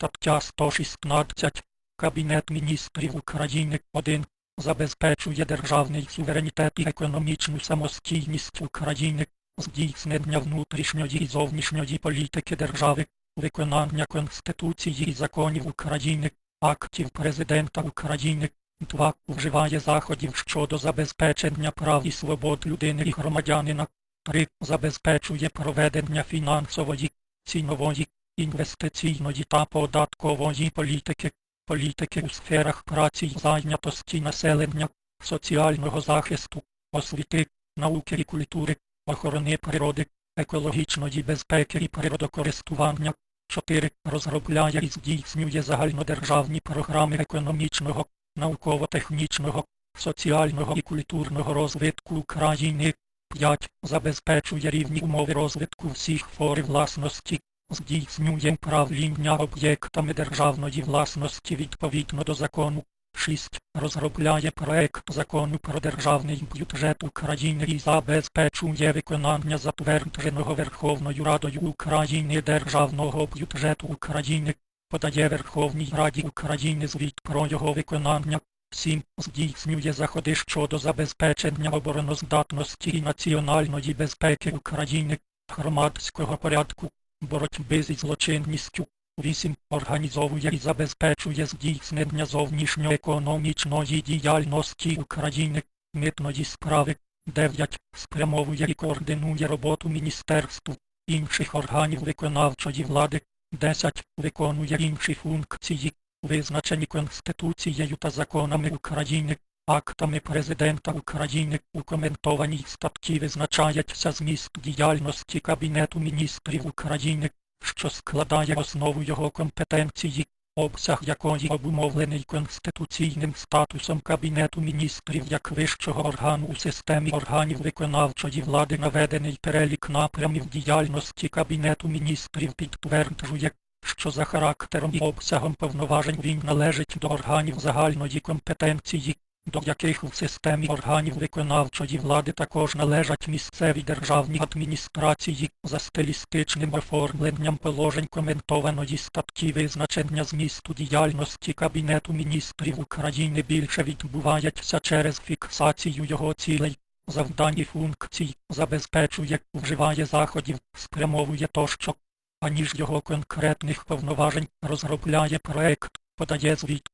Стаття 116. Кабінет міністрів України 1. Забезпечує державний суверенітет і економічну самостійність України, здійснення внутрішньої і зовнішньої політики держави, виконання Конституції і законів України, актів Президента України. 2. Вживає заходів щодо забезпечення прав і свобод людини і громадянина. 3. Забезпечує проведення фінансової, цінової, інвестиційної та податкової політики, політики у сферах праці зайнятості населення, соціального захисту, освіти, науки і культури, охорони природи, екологічної безпеки і природокористування. 4. Розробляє і здійснює загальнодержавні програми економічного, науково-технічного, соціального і культурного розвитку України. 5. Забезпечує рівні умови розвитку всіх форм власності, здійснює управління об'єктами державної власності відповідно до закону. 6. Розробляє проект закону про державний бюджет України і забезпечує виконання затвердженого Верховною Радою України Державного бюджету України, подає Верховній Раді України звіт про його виконання. 7. Здійснює заходи щодо забезпечення обороноздатності і національної безпеки України, громадського порядку, боротьби зі злочинністю. 8. Організовує і забезпечує здійснення зовнішньоекономічної діяльності України, митної справи. 9. Спрямовує і координує роботу міністерств, інших органів виконавчої влади. 10. Виконує інші функції, визначені Конституцією та законами України, актами Президента України у коментованій статті визначається зміст діяльності Кабінету міністрів України, що складає основу його компетенції, обсяг якої обумовлений конституційним статусом Кабінету міністрів як вищого органу у системі органів виконавчої влади наведений перелік напрямів діяльності Кабінету міністрів підтверджує, що за характером і обсягом повноважень він належить до органів загальної компетенції, до яких в системі органів виконавчої влади також належать місцеві державні адміністрації за стилістичним оформленням положень коментованої статті визначення змісту діяльності Кабінету міністрів України більше відбувається через фіксацію його цілей, завдань і функцій, забезпечує, вживає заходів, спрямовує тощо, аніж його конкретних повноважень розробляє проект, подає звіт.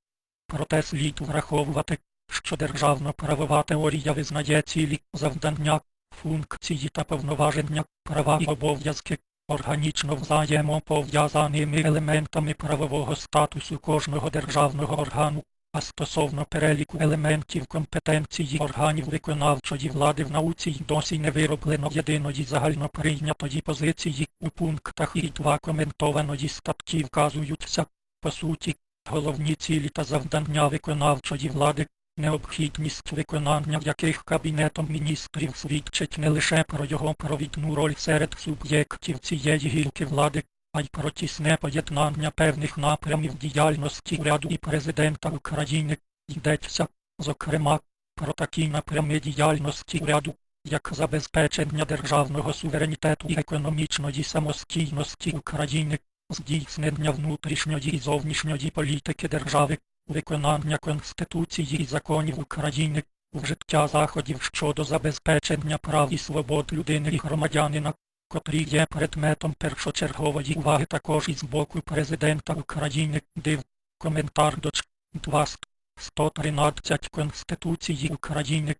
Проте слід враховувати, що державно-правова теорія визнає цілі завдання, функції та повноваження, права і обов'язки, органічно взаємопов'язаними елементами правового статусу кожного державного органу, а стосовно переліку елементів компетенції органів виконавчої влади в науці й досі не вироблено єдиної загальноприйнятої позиції. У пунктах і два коментованої статті вказуються, по суті, головні цілі та завдання виконавчої влади, необхідність виконання яких Кабінетом міністрів свідчить не лише про його провідну роль серед суб'єктів цієї гілки влади, а й про тісне поєднання певних напрямів діяльності уряду і президента України. Йдеться, зокрема, про такі напрями діяльності уряду, як забезпечення державного суверенітету і економічної самостійності України, здійснення внутрішньої і зовнішньої політики держави, виконання Конституції і законів України, вжиття заходів щодо забезпечення прав і свобод людини і громадянина, котрі є предметом першочергової уваги також із боку Президента України, див, коментар до 213 Конституції України.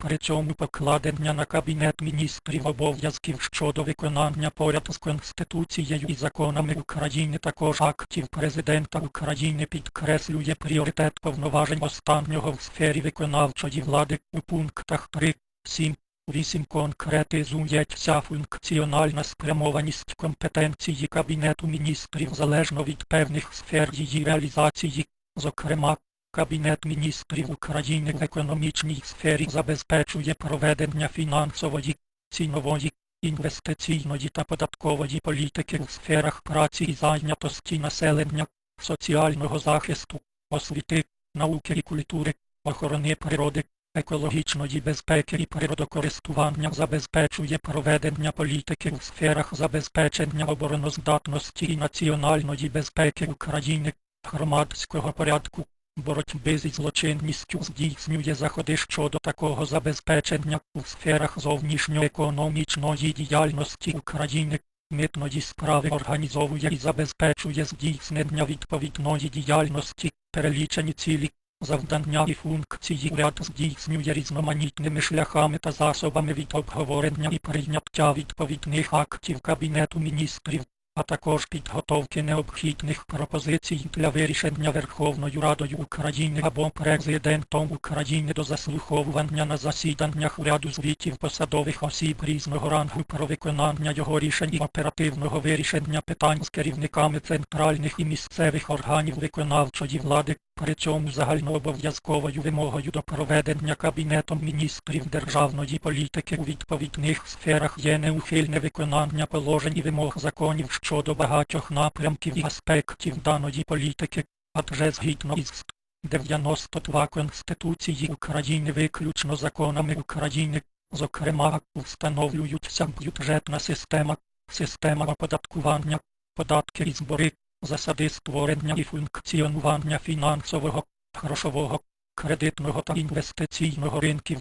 При цьому покладення на Кабінет міністрів обов'язків щодо виконання поряд з Конституцією і законами України також актів Президента України підкреслює пріоритет повноважень останнього в сфері виконавчої влади у пунктах 3, 7, 8 конкретизується функціональна спрямованість компетенції Кабінету міністрів залежно від певних сфер її реалізації, зокрема, Кабінет міністрів України в економічній сфері забезпечує проведення фінансової, цінової, інвестиційної та податкової політики в сферах праці і зайнятості населення, соціального захисту, освіти, науки і культури, охорони природи, екологічної безпеки і природокористування забезпечує проведення політики у сферах забезпечення обороноздатності і національної безпеки України, громадського порядку, боротьби зі злочинністю здійснює заходи щодо такого забезпечення у сферах зовнішньоекономічної діяльності України, митної справи організовує і забезпечує здійснення відповідної діяльності, перелічені цілі, завдання і функції уряд здійснює різноманітними шляхами та засобами від обговорення і прийняття відповідних актів Кабінету міністрів, а також підготовки необхідних пропозицій для вирішення Верховною Радою України або Президентом України до заслуховування на засіданнях уряду звітів посадових осіб різного рангу про виконання його рішень і оперативного вирішення питань з керівниками центральних і місцевих органів виконавчої влади, при цьому загальнообов'язковою вимогою до проведення Кабінетом міністрів державної політики у відповідних сферах є неухильне виконання положень і вимог законів щодо багатьох напрямків і аспектів даної політики, адже згідно із 92 Конституції України виключно законами України, зокрема, встановлюються бюджетна система, система оподаткування, податки і збори, засади створення і функціонування фінансового, грошового, кредитного та інвестиційного ринків.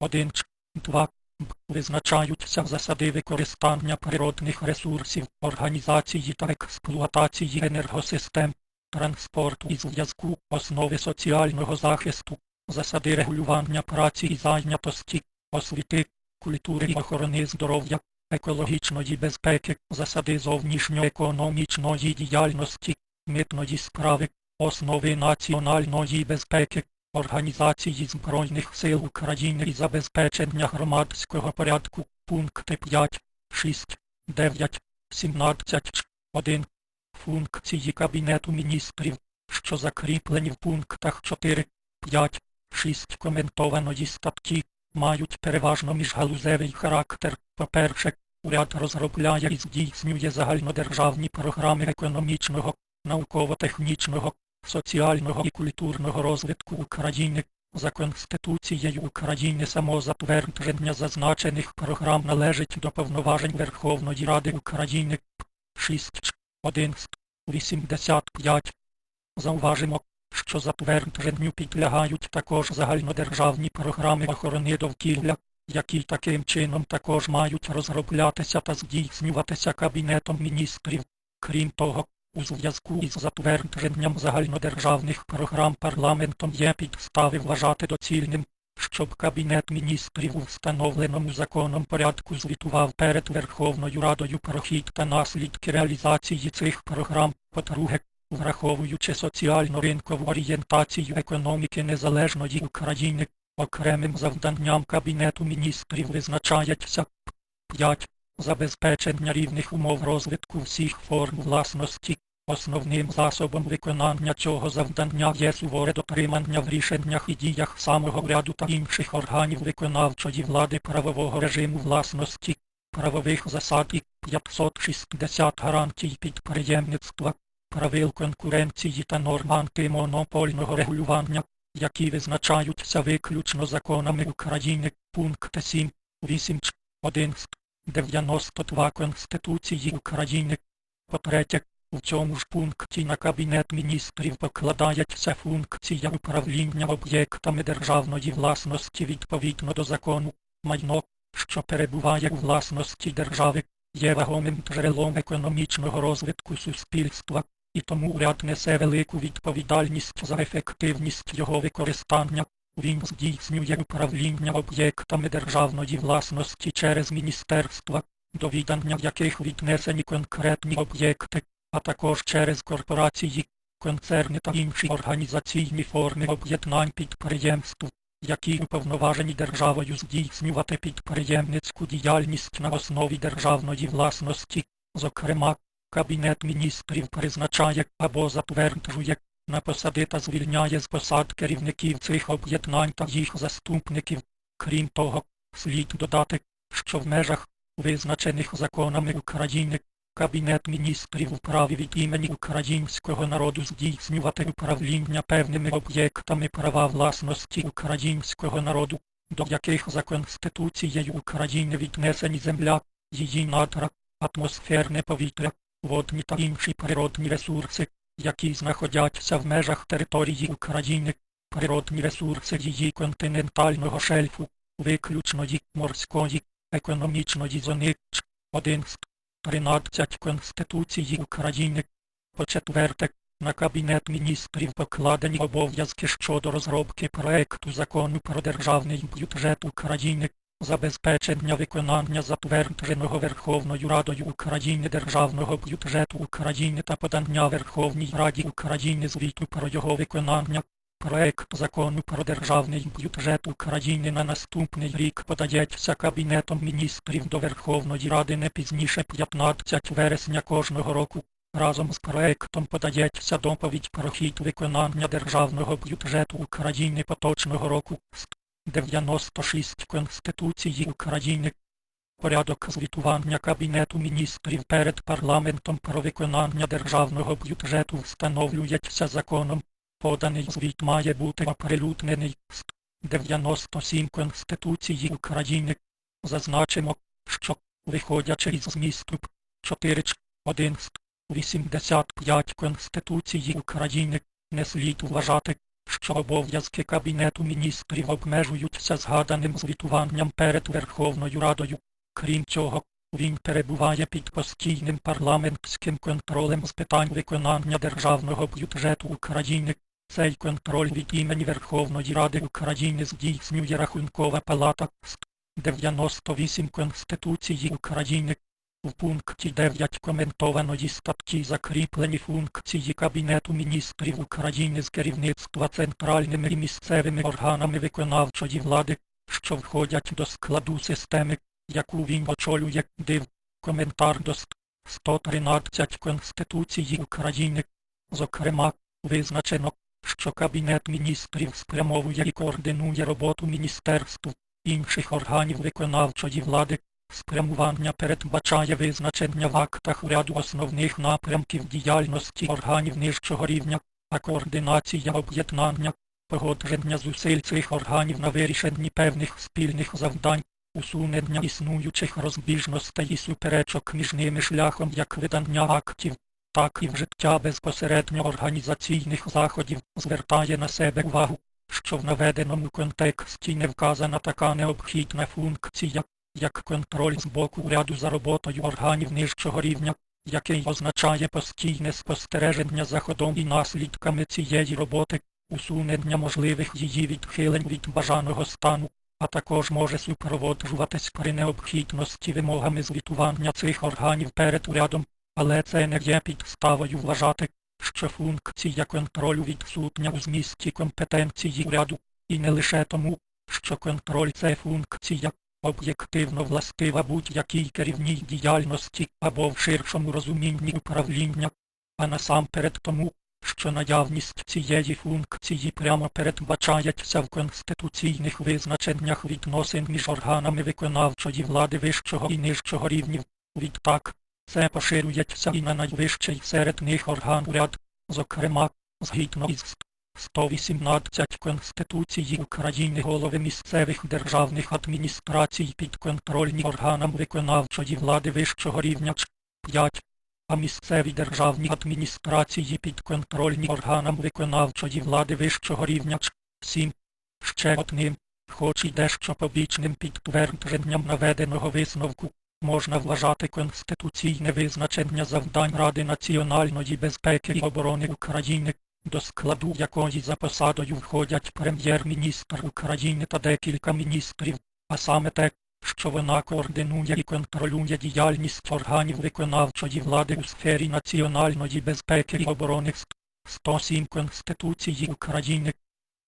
1. 2. Визначаються засади використання природних ресурсів, організації та експлуатації енергосистем, транспорту і зв'язку, основи соціального захисту, засади регулювання праці і зайнятості, освіти, культури і охорони здоров'я, екологічної безпеки, засади зовнішньоекономічної діяльності, митної справи, основи національної безпеки, Організації Збройних сил України і забезпечення громадського порядку, пункти 5, 6, 9, 17, 1. Функції Кабінету міністрів, що закріплені в пунктах 4, 5, 6 коментованої статті, мають переважно міжгалузевий характер. По-перше, уряд розробляє і здійснює загальнодержавні програми економічного, науково-технічного, соціального і культурного розвитку України. За Конституцією України самозатвердження зазначених програм належить до повноважень Верховної Ради України 6, 1, 85. Зауважимо, що затвердженню підлягають також загальнодержавні програми охорони довкілля, які таким чином також мають розроблятися та здійснюватися Кабінетом міністрів. Крім того, у зв'язку із затвердженням загальнодержавних програм парламентом є підстави вважати доцільним, щоб Кабінет міністрів у встановленому законом порядку звітував перед Верховною Радою про хід та наслідки реалізації цих програм, по-друге, враховуючи соціально-ринкову орієнтацію економіки незалежної України, окремим завданням Кабінету міністрів визначається 5. Забезпечення рівних умов розвитку всіх форм власності. Основним засобом виконання цього завдання є суворе дотримання в рішеннях і діях самого ряду та інших органів виконавчої влади правового режиму власності, правових засад і 560 гарантій підприємництва, правил конкуренції та норм антимонопольного регулювання, які визначаються виключно законами України, пункт 7, 8, 11. 92 Конституції України. По-третє, у цьому ж пункті на Кабінет міністрів покладається функція управління об'єктами державної власності відповідно до закону. Майно, що перебуває у власності держави, є вагомим джерелом економічного розвитку суспільства, і тому уряд несе велику відповідальність за ефективність його використання. Він здійснює управління об'єктами державної власності через міністерства, до відання яких віднесені конкретні об'єкти, а також через корпорації, концерни та інші організаційні форми об'єднань підприємств, які уповноважені державою здійснювати підприємницьку діяльність на основі державної власності, зокрема, Кабінет міністрів призначає або затверджує на посади та звільняє з посад керівників цих об'єднань та їх заступників. Крім того, слід додати, що в межах, визначених законами України, Кабінет міністрів вправі від імені українського народу здійснювати управління певними об'єктами права власності українського народу, до яких за Конституцією України віднесені земля, її надра, атмосферне повітря, водні та інші природні ресурси, які знаходяться в межах території України, природні ресурси її континентального шельфу, виключної морської, економічної зони Ч. 1 ст. 13 Конституції України. По-четверте, на Кабінет міністрів покладені обов'язки щодо розробки проекту закону про державний бюджет України, забезпечення виконання затвердженого Верховною Радою України Державного бюджету України та подання Верховній Раді України звіту про його виконання. Проект закону про державний бюджет України на наступний рік подається Кабінетом міністрів до Верховної Ради не пізніше 15 вересня кожного року. Разом з проектом подається доповідь про хід виконання державного бюджету України поточного року. 96 Конституції України. Порядок звітування Кабінету міністрів перед парламентом про виконання державного бюджету встановлюється законом. Поданий звіт має бути оприлюднений ст. 97 Конституції України. Зазначимо, що, виходячи із змісту п. 4 1 85 Конституції України, не слід вважати, що обов'язки Кабінету міністрів обмежуються згаданим звітуванням перед Верховною Радою. Крім цього, він перебуває під постійним парламентським контролем з питань виконання державного бюджету України. Цей контроль від імені Верховної Ради України здійснює Рахункова палата ст. 98 Конституції України. В пункті 9 коментованої статті закріплені функції Кабінету міністрів України з керівництва центральними і місцевими органами виконавчої влади, що входять до складу системи, яку він очолює, див. Коментар до 113 Конституції України. Зокрема, визначено, що Кабінет міністрів спрямовує і координує роботу міністерств, інших органів виконавчої влади, Спрямування передбачає визначення в актах ряду основних напрямків діяльності органів нижчого рівня, а координація об'єднання, погодження зусиль цих органів на вирішенні певних спільних завдань, усунення існуючих розбіжностей і суперечок між ними шляхом як видання актів, так і вжиття безпосередньо організаційних заходів звертає на себе увагу, що в наведеному контексті не вказана така необхідна функція, як контроль з боку уряду за роботою органів нижчого рівня, який означає постійне спостереження за ходом і наслідками цієї роботи, усунення можливих її відхилень від бажаного стану, а також може супроводжуватись при необхідності вимогами звітування цих органів перед урядом, але це не є підставою вважати, що функція контролю відсутня у змісті компетенції уряду, і не лише тому, що контроль це функція, об'єктивно властива будь-якій керівній діяльності або в ширшому розумінні управління, а насамперед тому, що наявність цієї функції прямо передбачається в конституційних визначеннях відносин між органами виконавчої влади вищого і нижчого рівнів. Відтак, це поширюється і на найвищий серед них орган уряд, зокрема, згідно із 118 Конституції України голови місцевих державних адміністрацій підконтрольні органам виконавчої влади вищого рівня 5, а місцеві державні адміністрації підконтрольні органам виконавчої влади вищого рівня 7. Ще одним, хоч і дещо побічним підтвердженням наведеного висновку, можна вважати конституційне визначення завдань Ради національної безпеки і оборони України до складу якої за посадою входять прем'єр-міністр України та декілька міністрів, а саме те, що вона координує і контролює діяльність органів виконавчої влади у сфері національної безпеки і оборони 107 Конституції України.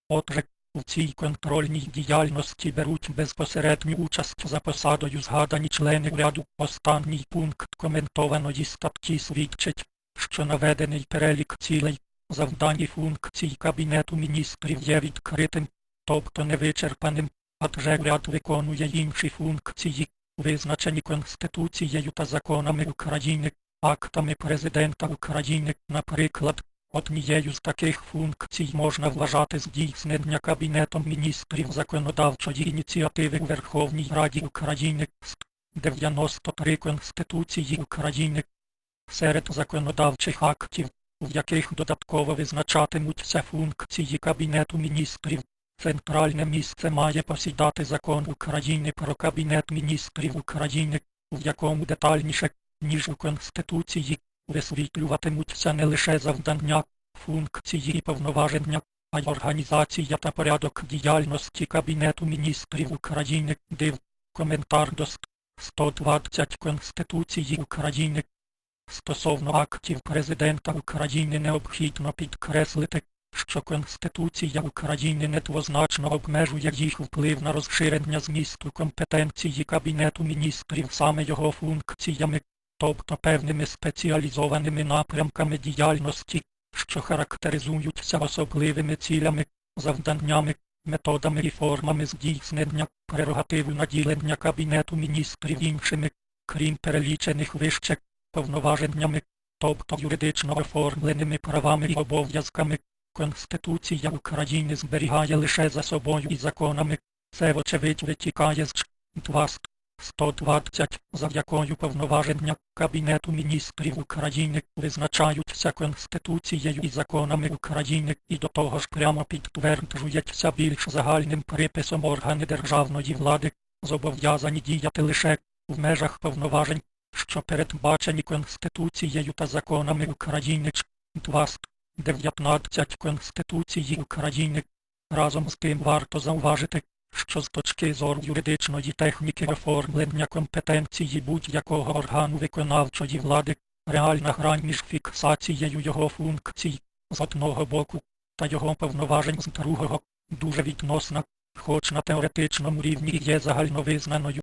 Отже, у цій контрольній діяльності беруть безпосередню участь за посадою згадані члени уряду. Останній пункт коментованої статті свідчить, що наведений перелік цілей завдань і функцій Кабінету міністрів є відкритим, тобто невичерпаним, адже уряд виконує інші функції, визначені Конституцією та законами України, актами президента України, наприклад. Однією з таких функцій можна вважати здійснення Кабінетом міністрів законодавчої ініціативи у Верховній Раді України ст. 93 Конституції України. Серед законодавчих актів, в яких додатково визначатимуться функції Кабінету міністрів, центральне місце має посідати закон України про Кабінет міністрів України, в якому детальніше, ніж у Конституції, висвітлюватимуться не лише завдання, функції і повноваження, а й організація та порядок діяльності Кабінету міністрів України. Див. Коментар до 120 Конституції України. Стосовно актів Президента України необхідно підкреслити, що Конституція України недвозначно обмежує їх вплив на розширення змісту компетенції Кабінету міністрів саме його функціями, тобто певними спеціалізованими напрямками діяльності, що характеризуються особливими цілями, завданнями, методами і формами здійснення прерогативу наділення Кабінету міністрів іншими, крім перелічених вище, повноваженнями, тобто юридично оформленими правами і обов'язками. Конституція України зберігає лише за собою і законами. Це вочевидь витікає з 2 120, за якою повноваження Кабінету міністрів України визначаються Конституцією і законами України і до того ж прямо підтверджується більш загальним приписом органи державної влади, зобов'язані діяти лише в межах повноважень, що передбачені Конституцією та законами України. 2 19 Конституції України. Разом з тим варто зауважити, що з точки зору юридичної техніки оформлення компетенції будь-якого органу виконавчої влади, реальна грань між фіксацією його функцій з одного боку та його повноважень з другого дуже відносна, хоч на теоретичному рівні є загальновизнаною.